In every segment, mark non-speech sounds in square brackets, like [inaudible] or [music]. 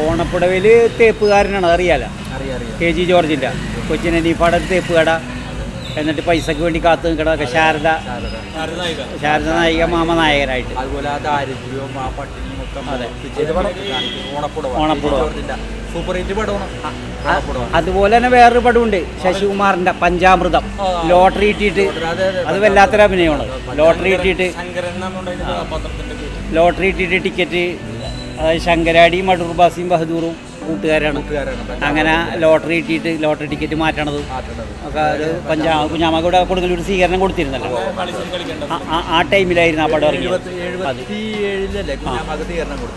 ഓണപ്പുടവിൽ തേപ്പുകാരനാണ് അറിയാം K G ജോർജിന്റെ കൊച്ചിൻ അനീഫാടെ തേപ്പ് കട എന്നിട്ട് പൈസക്ക് വേണ്ടി കാത്തു നിൽക്കണതൊക്കെ ശാരദ. ശാരദ നായിക മാമ നായകനായിട്ട്. അതുപോലെ ആ ദാരിദ്ര്യവും ആ പട്ടിണിയും ഒക്കെ അതെ. ഓണപ്പുടവ. ഓണപ്പുടവ. സൂപ്പർ ഹിറ്റ് പടമാണ്. അതുപോലെ തന്നെ വേറൊരു പടമുണ്ട് ശശികുമാറിന്റെ പഞ്ചാമൃതം. ലോട്ടറി ഇട്ടിട്ട് അതെ, വല്ലാത്തൊരു അഭിനയമാണ്. ലോട്ടറി ഇട്ടിട്ട് കഥാപാത്രത്തിന്റെ ലോട്ടറി ഇട്ടിട്ട് ടിക്കറ്റ് അതായത് ശങ്കരാടി മടൂർ ബാസിയും ബഹദൂറും കൂട്ടുകാരാണ്. അങ്ങനെ ലോട്ടറി കിട്ടിയിട്ട് ലോട്ടറി ടിക്കറ്റ് മാറ്റണത്. ഒക്കെ ഒരു പഞ്ചാ കുഞ്ഞാമ്മക്കൂടെ കൊടുക്കൽ ഒരു സ്വീകരണം കൊടുത്തിരുന്നല്ലോ. ആ- ടൈമിലായിരുന്നു ആ പടം ഇറങ്ങിയത്.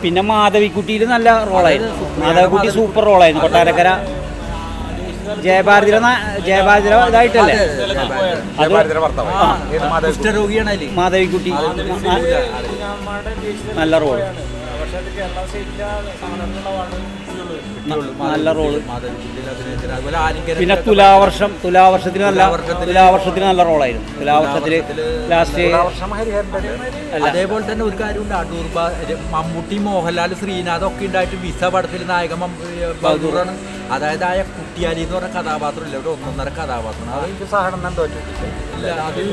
പിന്നെ മാധവിക്കുട്ടിയിൽ നല്ല റോളായിരുന്നു. മാധവിക്കുട്ടി സൂപ്പർ റോളായിരുന്നു. കൊട്ടാരക്കര ജയഭാരതിര ജയഭാരതിര ഇതായിട്ടല്ലേ? അത് ആ, പക്ഷേ അത് മാധവിക്കുട്ടി. നല്ല റോൾ. നല്ല റോൾ. പിന്നെ തുലാവർഷം തുലാവർഷത്തിന് നല്ല തുലാവർഷത്തിന് നല്ല റോളായിരുന്നു. തുലാവർഷത്തിൽ ലാസ്റ്റ് അതേപോലെ തന്നെ ഒരു കാര്യമുണ്ട്. അടൂർ മമ്മൂട്ടി മോഹൻലാൽ ശ്രീനാഥ് ഒക്കെ ഉണ്ടായിട്ട് വിസ പടത്തിൽ നായകൻ ബഹദൂറാണ് അതായത് ആ കുട്ടിയാലി എന്ന് പറഞ്ഞ കഥാപാത്രം. ഇല്ല ഇവിടെ ഒന്നൊന്നര അതെനിക്ക് അത് തോറ്റിട്ടില്ല. അത്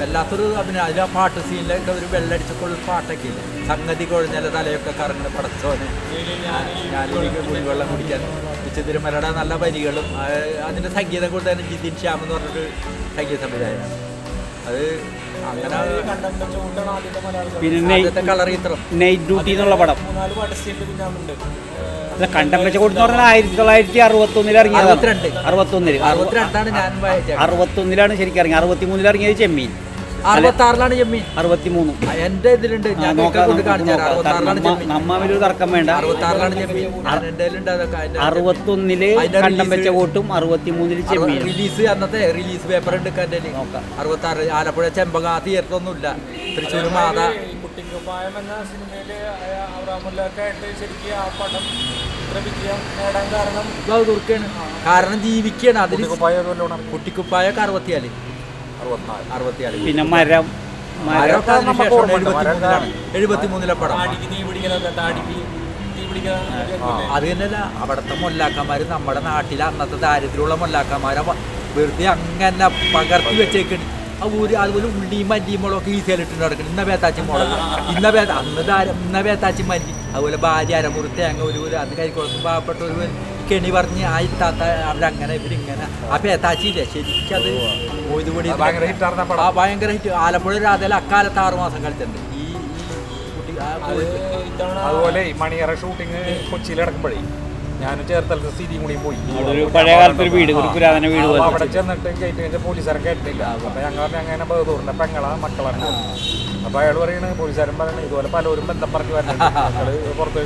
വല്ലാത്തൊരു അഭിനയം. അതിൽ ആ പാട്ട് സീനിലൊക്കെ ഒരു വെള്ളടിച്ചൊക്കെയുള്ള പാട്ടൊക്കെ ഇല്ല? സംഗതി കുഴഞ്ഞാൽ തലയൊക്കെ കറങ്ങുന്ന പടച്ചോന്. ഞാനിലേക്ക് കുടിവെള്ളം കുടിക്കാൻ വിചിതിരുമലയുടെ നല്ല വരികളും അതിന്റെ സംഗീതം സംഗീതം തന്നെ ജിതിൻ ശ്യാം എന്ന് പറഞ്ഞിട്ട് സംഗീത സംവിധായകനാണ്. അത് അങ്ങനെ എന്നുള്ള പടം. അല്ല കണ്ടം വെച്ച കൊടുത്തു പറഞ്ഞാൽ ആയിരത്തി തൊള്ളായിരത്തി അറുപത്തി ഒന്നിൽ ഇറങ്ങിയതാണ്. അറുപത്തിരണ്ട്. അറുപത്തൊന്നിൽ അറുപത്തിരണ്ടാണ് ഞാൻ അറുപത്തൊന്നിലാണ് ശരിക്കും ഇറങ്ങിയത്. അറുപത്തി മൂന്നിൽ ഇറങ്ങിയത് ചെമ്മീൻ. അറുപത്തി ആറിലാണ് എന്റെ ഇതിലുണ്ട്. ഞാൻ നമ്മ ഒരു തർക്കം വേണ്ട. അറുപത്തി ആറിലാണ് എന്റെ അറുപത്തൊന്നിൽ കണ്ടം വെച്ച വോട്ടും അറുപത്തി മൂന്നിൽ ചെമ്മീൻ റിലീസ് അന്നത്തെ റിലീസ് പേപ്പർ ഉണ്ട് എന്റെ. അറുപത്തി ആറ് ആലപ്പുഴ ചെമ്പക തിയേറ്റർ ഒന്നുമില്ല തൃശ്ശൂർ മാത. കുട്ടിക്കുപ്പായം എന്ന ശരിക്കും ആ പടം കാരണം ജീവിക്കാണ്. അതിൽ കുട്ടിക്കുപ്പായൊക്കെ അറുപത്തിയാൽ. അറുപത്തിയാൽ. പിന്നെ മരം എഴുപത്തിമൂന്നിലെ പടം. അത് തന്നെയല്ല. അവിടുത്തെ മൊല്ലാക്കന്മാർ നമ്മുടെ നാട്ടിലെ അന്നത്തെ ദാരിദ്ര്യമുള്ള മൊല്ലാക്കന്മാരെ വെറുതെ അങ്ങനെ പകർത്തി വെച്ചേക്കണ്. ആ ഊര് അതുപോലെ ഉള്ളിയും മല്ലിയും മുളകൊക്കെ ഈസിയാലിട്ട് നടക്കണം. ഇന്ന വേത്താച്ചി മുളക് ഇന്ന വേത്ത അന്ന് ഇന്ന വേത്താച്ചി മല്ലി അതുപോലെ ഭാര്യ അരമുറി തേങ്ങ ഒരു ഒരു അത് കൈക്കൊടുത്ത് പാവപ്പെട്ട ഒരു കെണി പറഞ്ഞ് ആ ഇത്താത്ത അവരങ്ങനെ ഇവരിങ്ങനെ അപ്പൊ എത്താച്ചില്ലേ ശരിക്കും അത് ആ ഭയങ്കര ഹിറ്റ്. ആലപ്പുഴ രാധയിൽ അക്കാലത്ത് ആറു മാസം കളിച്ചിട്ടുണ്ട്. ഈ കുട്ടി അതുപോലെ ഈ മണിയറ ഷൂട്ടിങ് കൊച്ചിയിൽ നടക്കുമ്പോഴേ ഞാൻ ചേർത്തലത്തെ സ്ഥിതി കൂടി പോയി. അവിടെ പഴയ കാലത്ത് ഒരു വീട് ഒരു പുരാതന വീട് അവിടെ ചെന്നിട്ട് ഗേറ്റ് പോലീസുകാരെ കേട്ടില്ല. അപ്പൊ ഞങ്ങൾ അങ്ങനെ ബഹദൂറിന്റെ പെങ്ങളാ മക്കളാണ്. അപ്പൊ അയാൾ പറയണ പോലീസുകാരൻ പറയണ ഇതുപോലെ പലരും ബന്ധം പറഞ്ഞു വരുന്നുണ്ട് കൊച്ചിയിലുള്ള [laughs] പുറത്ത്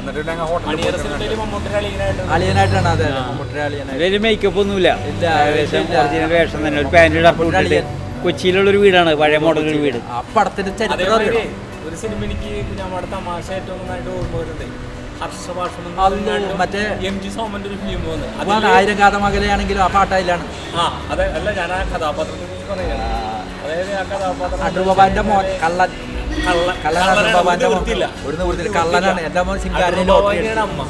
എന്നിട്ട് ഞങ്ങൾ ഹോട്ടലിൽ മമ്മൂട്ടിയുടെ അളിയനായിട്ട് അളിയനായിട്ടാണ് അതെ മമ്മൂട്ടിയുടെ അളിയനായിട്ട്. അതിൽ മേക്കപ്പ് ഒന്നുമില്ല. ഒറിജിനൽ വേഷം തന്നെ ഒരു പാന്റ് കൊച്ചിയിലുള്ളൊരു വീടാണ് പഴയ മോഡൽ ഒരു വീട്. ആ പടത്തിന്റെ ചരിത്രം ഒരു സിനിമ എനിക്ക് നമ്മുടെ തമാശ ഏറ്റവും നന്നായിട്ട് ഓർമ്മ വരുന്നുണ്ട്. മറ്റേ എം ജി സോമന്റെ ഒരു ഫിലിം പോകുന്നത് അപ്പൊ ആയിരം കാത മകലയാണെങ്കിലും ആ പാട്ടായില്ലാണ്. ആ അതെ അല്ല ഞാൻ ആ കഥാപാത്രത്തെ കുറിച്ച് പറയുകയാണ്. അടൂബാബാന്റെ മോൻ കള്ളൻ. കള്ള കള്ളനാണ് കള്ളനാണ്, ഒരു നിവൃത്തിയില്ല. കള്ളനാണ് എന്റെ മോൻ സിംഗാരിനെ അമ്മ.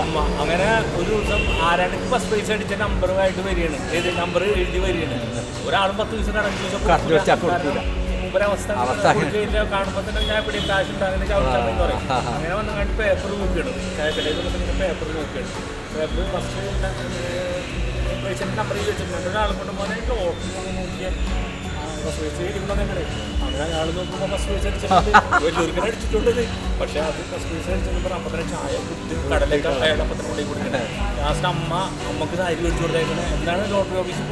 അമ്മ. അങ്ങനെ ഒരു ദിവസം ആരാണെങ്കിൽ ഫസ്റ്റ് പൈസ അടിച്ച നമ്പറുമായിട്ട് വരികയാണ്. ഏത് നമ്പർ എഴുതി വരികയാണ്. ഒരാളും പത്ത് പൈസ കടന്നു കറക്റ്റ് വെച്ചാ കൊടുക്കൂല. അവസ്ഥ. കാണുമ്പോൾ തന്നെ ഞാൻ ഇവിടെ കാശ് ഉണ്ടാകുന്ന ചവിട്ടാന്ന് പറയും. അങ്ങനെ വന്ന് കണ്ട് പേപ്പർ നോക്കിയാണ്. വന്നിട്ട് പേപ്പർ നോക്കിയാണ്. പേപ്പർ ഫസ്റ്റ് പേഷ്യന്റെ നമ്പർ വെച്ചിട്ടുണ്ട്. ഒരാളും കൊണ്ട് ഓർഡർ നോക്കിയാൽ പക്ഷേ അമ്മ ഓഫീസിൽ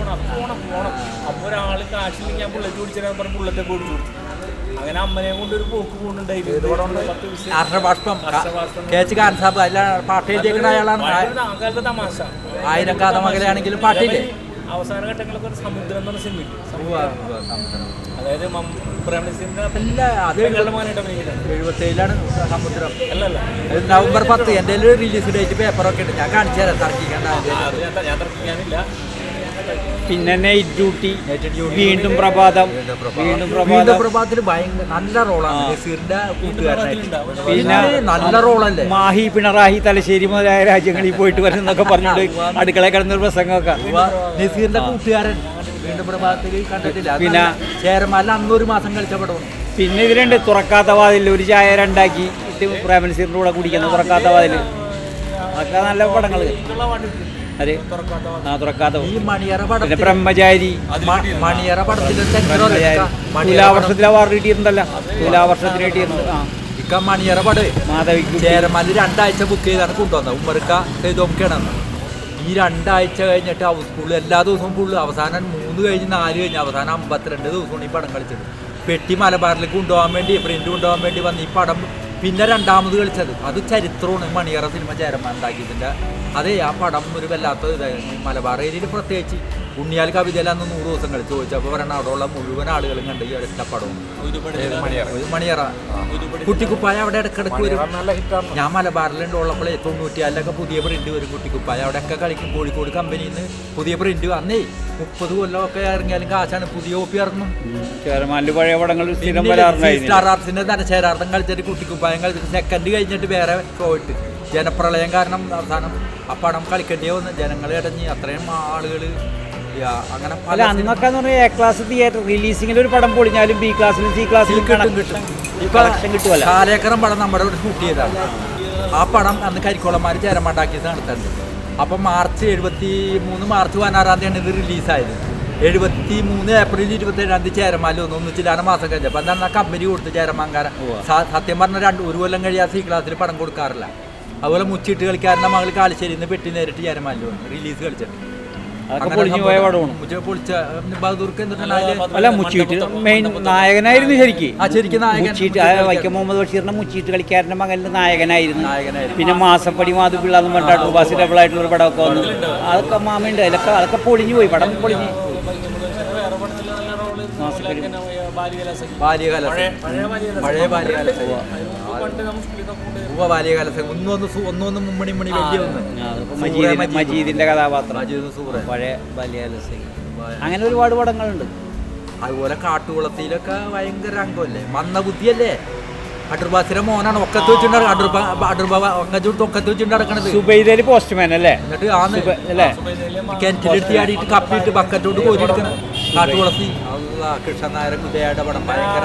അപ്പോൾ ബുള്ളറ്റ് ബുള്ളറ്റ് അങ്ങനെ അമ്മനെ കൊണ്ട് പോക്ക് അയാളാണ് ആയിരം കാത മകലയാണെങ്കിലും പാട്ടില്ലേ? അവസാന ഘട്ടങ്ങളൊക്കെ ഒരു സമുദ്രം എന്ന് പറഞ്ഞ സമുദ്രം. അതായത് പ്രേമസിന്റെ എഴുപത്തേഴിലാണ് സമുദ്രം. അല്ലല്ല നവംബർ പത്ത് എന്റെ റിലീസ് ഡേറ്റ് പേപ്പറൊക്കെ ഉണ്ട്. ഞാൻ കാണിച്ചു തരാം തർക്കിക്കാൻ ഞാൻ തർക്കിക്കാനില്ല. പിന്നെ നൈറ്റ് ഡ്യൂട്ടി വീണ്ടും പ്രഭാതം വീണ്ടും പ്രഭാതം. പ്രഭാതത്തിൽ ഭയങ്കര നല്ല റോളാണ് പിന്നെ പിന്നെ നല്ല റോളല്ലേ മാഹി പിണറായി തലശ്ശേരി മുതലായ രാജ്യങ്ങളിൽ പോയിട്ട് വരുന്നൊക്കെ പറഞ്ഞിട്ട് അടുക്കള കിടന്ന പ്രസംഗമൊക്കെ. നസീറിന്റെ കൂട്ടുകാരൻ. വീണ്ടും പ്രഭാതത്തിൽ കണ്ടിട്ടില്ല. പിന്നെ- ചേരമാല അന്നൊരു മാസം കളിച്ച പടമാണ്. പിന്നെ ഇതിലുണ്ട് തുറക്കാത്ത വാതിൽ ഒരു ചായ രണ്ടാക്കി ഇട്ട് പ്രേമനസീറിന്റെ കൂടെ കുടിക്കുന്ന തുറക്കാത്ത വാതിൽ അതൊക്കെ നല്ല പടങ്ങൾ അതെ. ആ തുറക്കാത്ത ഈ മണിയറ പിന്നെ ബ്രഹ്മചാരി. മണിയറ തുലാവർഷത്തിൽ അവാർഡ് കിട്ടിയിട്ടുണ്ടല്ലോ തുലാവർഷത്തിന് കിട്ടിയിട്ടുണ്ട് ആ. ഇക്ക മണിയറ പടം. മാധവിക്ക് ചേരമാല രണ്ടാഴ്ച ബുക്ക് ചെയ്താണ് കൊണ്ടുവന്നത്. ഉമ്മർക്ക ചെയ്തോക്കാണ് ഈ രണ്ടാഴ്ച കഴിഞ്ഞിട്ട് ഹൗസ് ഫുള്ള് എല്ലാ ദിവസവും ഫുള്ള് അവസാനം മൂന്ന് കഴിഞ്ഞ് നാല് കഴിഞ്ഞ് അവസാനം അമ്പത്തിരണ്ട് ദിവസമാണ് ഈ പടം കളിച്ചത്. പെട്ടി മലബാറിലേക്ക് കൊണ്ടുപോകാൻ വേണ്ടി പ്രിന്റ് കൊണ്ടുപോകാൻ വേണ്ടി വന്ന് ഈ പടം പിന്നെ രണ്ടാമത് കളിച്ചത്. അത് ചരിത്രമാണ് മണിയറ സിനിമ ചേരമാൻ ഉണ്ടാക്കിയതിന്റെ അതെ ആ പടം ഒരു വല്ലാത്ത ഇതായിരുന്നു മലബാർ ഏരിയയിൽ പ്രത്യേകിച്ച് ഉണ്ണിയാൽ കവിതയിൽ അന്ന് നൂറ് ദിവസം കളിച്ച് ചോദിച്ചപ്പോൾ പറയണ അവിടെയുള്ള മുഴുവൻ ആളുകളും കണ്ട് ഈ ഒരൊറ്റ പടവും. ഒരു മണിയറ. കുട്ടിക്കുപ്പായ അവിടെ ഇടക്കിടക്ക് വരും. നല്ല ഹിറ്റാണ് ഞാൻ മലബാറിലുണ്ട് ഉള്ളപ്പോഴേ തൊണ്ണൂറ്റിയാലിലൊക്കെ പുതിയ പ്രിന്റ് വരും കുട്ടിക്കുപ്പായ. അവിടെയൊക്കെ കളിക്കും. കോഴിക്കോട് കമ്പനിയിൽ നിന്ന് പുതിയ പ്രിന്റ് അന്നേ മുപ്പത് കൊല്ലമൊക്കെ ഇറങ്ങിയാലും കാശാണ്. പുതിയ ഓപ്പി ഇറങ്ങും. സ്റ്റാർ ആർട്സിന്റെ നരശേരാർത്ഥം കളിച്ചിട്ട് കുട്ടിക്കുപ്പായം കളിച്ചിട്ട് സെക്കൻഡ് കഴിഞ്ഞിട്ട് വേറെ ഷോ ഇട്ട്. ജനപ്രളയം കാരണം അവസാനം ആ പടം കളിക്കേണ്ടി വന്നു ജനങ്ങൾ ഇടഞ്ഞ് അത്രയും ആളുകൾ അങ്ങനെ പല അന്നൊക്കെ എന്ന് പറഞ്ഞാൽ എ ക്ലാസ് തിയേറ്റർ റിലീസിംഗിൽ ഒരു പടം പൊളിഞ്ഞാലും ബി ക്ലാസ്സിലും സി ക്ലാസ്സിലും കിട്ടും കിട്ടും. കളക്ഷൻ കിട്ടുമല്ലോ കാലേക്കരം പടം നമ്മുടെ ഇവിടെ ഷൂട്ട് ചെയ്തതാണ്. ആ പടം അന്ന് കരിക്കോളന്മാർ ചേരമാണ്ടാക്കിയത് നടത്തുന്നത് അപ്പം മാർച്ച് എഴുപത്തി മൂന്ന് മാർച്ച് പതിനാറാം തീയതിയാണ് ഇത് റിലീസായത് എഴുപത്തി മൂന്ന് ഏപ്രിൽ ഇരുപത്തി ഏഴാം തീയതി ചേരമാല വന്നു. ഒന്നിച്ചിലാണ് മാസം കഴിഞ്ഞപ്പോൾ എന്താണ് ആ കമ്പനി കൊടുത്ത് ചേരമാങ്കാരൻ സ- സത്യം പറഞ്ഞ രണ്ട് ഒരു കൊല്ലം കഴിയാതെ സി ക്ലാസ്സിൽ പടം കൊടുക്കാറില്ല. അതുപോലെ മുച്ചിട്ട് കളിക്കാരന്റെ മകൾ കാലിശ്ശേരിയിൽ നിന്ന് പെട്ടി നേരിട്ട് വന്നു. റിലീസ് കളിച്ചിട്ട്. അല്ല മുച്ചീട്ട് മെയിൻ നായകനായിരുന്നു ശരിക്ക്. ആ ശരിക്കും നായകൻ മുച്ചീട്ട് ആ വൈക്കം മുഹമ്മദ് ബഷീറിന്റെ മുച്ചിട്ട് കളിക്കാരന്റെ മകന്റെ നായകനായിരുന്നു. പിന്നെ മാസപ്പടി മാധുപിള്ള എന്ന് പറഞ്ഞിട്ട് ഡബിൾ ആയിട്ടുള്ള ഒരു പടമൊക്കെ വന്നു. അതൊക്കെ മാമയുണ്ട്. അതൊക്കെ അതൊക്കെ പൊളിഞ്ഞു പോയി. പടം പൊളിഞ്ഞു. ബാല്യകാല പഴയ ബാല്യകാല. ഉവ്വ. ബാല്യകാല. മുമ്മണി മണി വലിയ ഒന്ന്. മജീദിന്റെ കഥാപാത്രം. മജീദ് സൂറ. പഴയ ബാല്യകാല അങ്ങനെ ഒരുപാട് പടങ്ങളുണ്ട്. അതുപോലെ കാട്ടുകുളത്തിലൊക്കെ ഭയങ്കര അംഗമല്ലേ? വന്ന ബുദ്ധിയല്ലേ? അടൂർബാസിന്റെ മോനാണ് ഒക്കത്ത് വെച്ചിട്ടുണ്ട് അടൂർബ അടൂർബ ഒക്കച്ചൂട്ട് ഒക്കത്ത് വെച്ചിട്ട് നടക്കണത്. പോസ്റ്റ്മാൻ അല്ലേ? എന്നിട്ട് ആ കിണറ്റിലെടുത്ത് ആടിയിട്ട് കപ്പിയിട്ട് ബക്കറ്റോട്ട് കോരിയെടുക്കണം കാട്ടുകുളത്തി നായര കുതയുടെ പടം ഭയങ്കര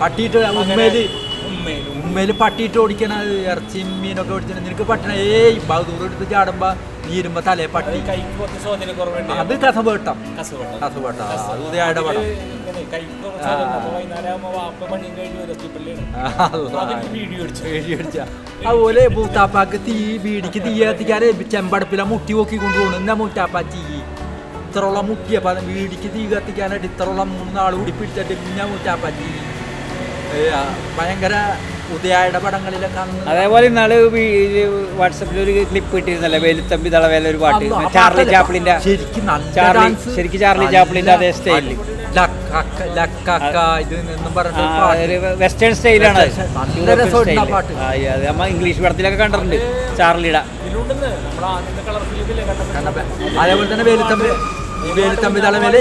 പട്ടിയിട്ട് ഉമ്മേൽ ഉമ്മയിലും ഉമ്മയിൽ പട്ടിയിട്ട് ഓടിക്കണ ഇറച്ചിയും മീനൊക്കെ ഓടിച്ചിട്ട് നിനക്ക് പട്ടണ ഏയ് ബഹദൂർ എടുത്ത് ചാടുമ്പോ നീരുമ്പോ തലേ പട്ടി. അത് കസവേട്ട അത് ഉദയയുടെ പടം. അതുപോലെ മൂത്താപ്പാക്ക് തീ വീടിക്ക് തീ കത്തിക്കാതെ ചെമ്പടപ്പില മുട്ടി നോക്കി കൊണ്ടുപോകണം എന്നാ മൂത്താപ്പ തീ? ഇത്രയുള്ള മുട്ടിയപ്പ വീടിക്ക് തീ കത്തിക്കാനായിട്ട് ഇത്രയുള്ള മൂന്നാൾ കൂടി പിടിച്ചിട്ട് പിന്നെ മൂത്താപ്പ തീ. ഭയങ്കര ഉദയയുടെ ഇടപെടങ്ങളിലൊക്കെ അതേപോലെ ഇന്നാൾ വാട്സപ്പിൽ ഒരു ക്ലിപ്പ് ഇട്ടിരുന്നല്ലേ വെലുത്തമ്പി തളവേല ഒരു പാട്ട്. ചാർലി ചാപ്പിളിന്റെ ചാപ്ലിന്റെ ശരിക്കും ചാർലി ചാപ്പിളിന്റെ ശരിക്കും ചാർലി ചാപ്ലിന്റെ അതേ സ്റ്റൈലിൽ വെസ്റ്റേൺ സ്റ്റൈലാണ് പാട്ട്. നമ്മ ഇംഗ്ലീഷ് പടത്തിലൊക്കെ കണ്ടിട്ടുണ്ട് ചാർലിയുടെ അതേപോലെ തന്നെ വേലുത്തമ്പി ഈ വേലുത്തമ്പി തലവേൽ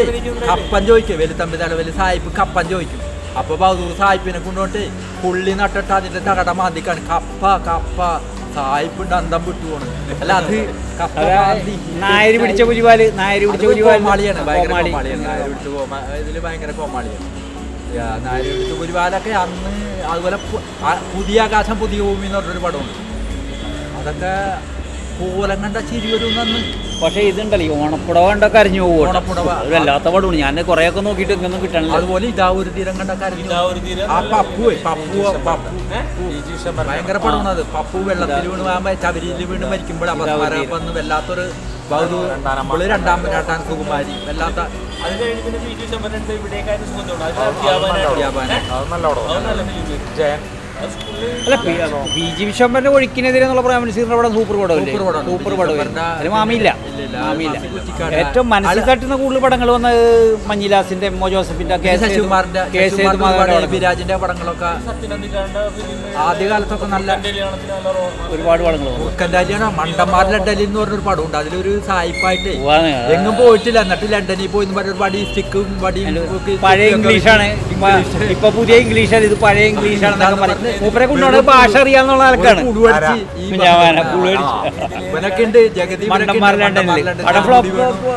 കപ്പൻ ചോദിക്കും. വേലുത്തമ്പി തളവേൽ സായിപ്പ് കപ്പൻ ചോദിക്കും. അപ്പൊ ബഹദൂർ സായിപ്പിനെ കൊണ്ടുപോയിട്ട് പുള്ളി നട്ടിട്ട് അതിന്റെ തകട മാന്തിക്കാണ് കപ്പ കപ്പ. സായിപ്പ് അന്തം വിട്ടു പോണ് അല്ല അത് കപ്പ മാന്തി. നായര് പിടിച്ച പുലിവാൽ നായര് പിടിച്ച അത് പുലിവാൽ കോമാളിയാണ് ഭയങ്കര കോമാളി. കോമാളിയാണ്. നായര് പിടിച്ച കോമാ ഇതിൽ ഭയങ്കര കോമാളിയാണ്. നായര് പിടിച്ച പുലിവാലൊക്കെ അന്ന് അതുപോലെ പുതിയ ആകാശം പുതിയ ഭൂമി എന്ന് പറഞ്ഞൊരു പടമുണ്ട്. അതൊക്കെ കോലം കണ്ട ചിരി വരും അന്ന് പക്ഷേ ഇതുണ്ടല്ലോ ഈ ഓണപ്പുടവ കണ്ടൊക്കെ അരിഞ്ഞു പോകും ഓണപ്പുടവ. വല്ലാത്ത പടമാണ്. ഞാൻ കുറെ ഒക്കെ നോക്കിയിട്ട് ഇങ്ങനെ കിട്ടണില്ല. അതുപോലെ ഇതാ ഒരു തീരം കണ്ട കരഞ്ഞു ഇതാ ഒരു തീരം. ആ പപ്പു. പപ്പു പപ്പു ഭയങ്കര പടമാണ് അത്. പപ്പു വെള്ളത്തിൽ വീണ് പോകുമ്പോ ചവരിയിൽ വീണ് മരിക്കുമ്പോൾ അപസ്മാരം വന്ന് വല്ലാത്തൊരു ബഹദൂർ നമ്മൾ രണ്ടാം രണ്ടാം സുകുമാരി. വല്ലാത്ത അത് കഴിഞ്ഞ് പിന്നെ പി ടി ശമ്പരണ്ട് ഇവിടേക്കാരും സുഖമുണ്ട് അത് അധ്യാപനം അധ്യാപനം അത് നല്ല പടം അത് നല്ല ഫിലിം ജയൻ. അല്ല പി ജി വിശ്വംബരന്റെ ഒഴുക്കിനെതിരെ എന്നുള്ള പ്രേം നസീറിന്റെ പടം സൂപ്പർ പടമല്ലേ സൂപ്പർ പടമാണ്. സൂപ്പർ പി. പടം വിശ്വംഭരന്റെ മാമിയില്ല. മാമിയില്ല ഏറ്റവും മനസ്സിൽ തട്ടുന്ന കൂടുതൽ പടങ്ങൾ വന്ന മഞ്ഞിലാസിന്റെ എം ഒ ജോസഫിന്റെ കെ. വിരാജിന്റെ പടങ്ങളൊക്കെ ആദ്യകാലത്തൊക്കെ നല്ല നല്ല ഒരുപാട് പടങ്ങൾ വന്നു. കുറുക്കൻഡാലിയാണ് മണ്ടന്മാരുടെ ഡൽഹി എന്ന് പറഞ്ഞൊരു പടമുണ്ട് അതിലൊരു സായിപ്പായിട്ട്. എങ്ങും പോയിട്ടില്ല. എന്നിട്ട് ലണ്ടനിൽ പോയി എന്ന് പറഞ്ഞ സ്റ്റിക്കും വടിയും പഴയ ഇംഗ്ലീഷാണ്. ഇപ്പൊ- ഇംഗ്ലീഷ്. ആണ് പുതിയ ഇംഗ്ലീഷാണ്. ഇത് പഴയ ഇംഗ്ലീഷ് ഇംഗ്ലീഷാന്ന് പറയും. പറഞ്ഞ് മൂപ്പരെ കൊണ്ടാണ് ഭാഷ അറിയാന്നുള്ള ആൾക്കാണ് ഇവനൊക്കെ ഉണ്ട്. ജഗതി മണ്ടന്മാർ ലണ്ടനിൽ മണ്ടന്മാർ പടം ഫ്ലോപ്പ്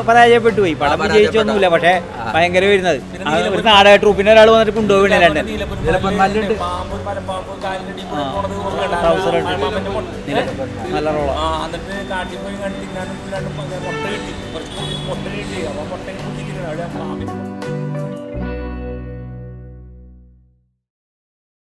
പരാജയപ്പെട്ടു പോയി. പടം വിജയിച്ചൊന്നുമില്ല പക്ഷെ. ഭയങ്കര വരുന്നത്. ഒരു നാടക ട്രൂപ്പിന്റെ ഒരാൾ വന്നിട്ട് കൊണ്ടുപോയി മുട്ട. നല്ല റോളാണ് ആ, എന്നിട്ട്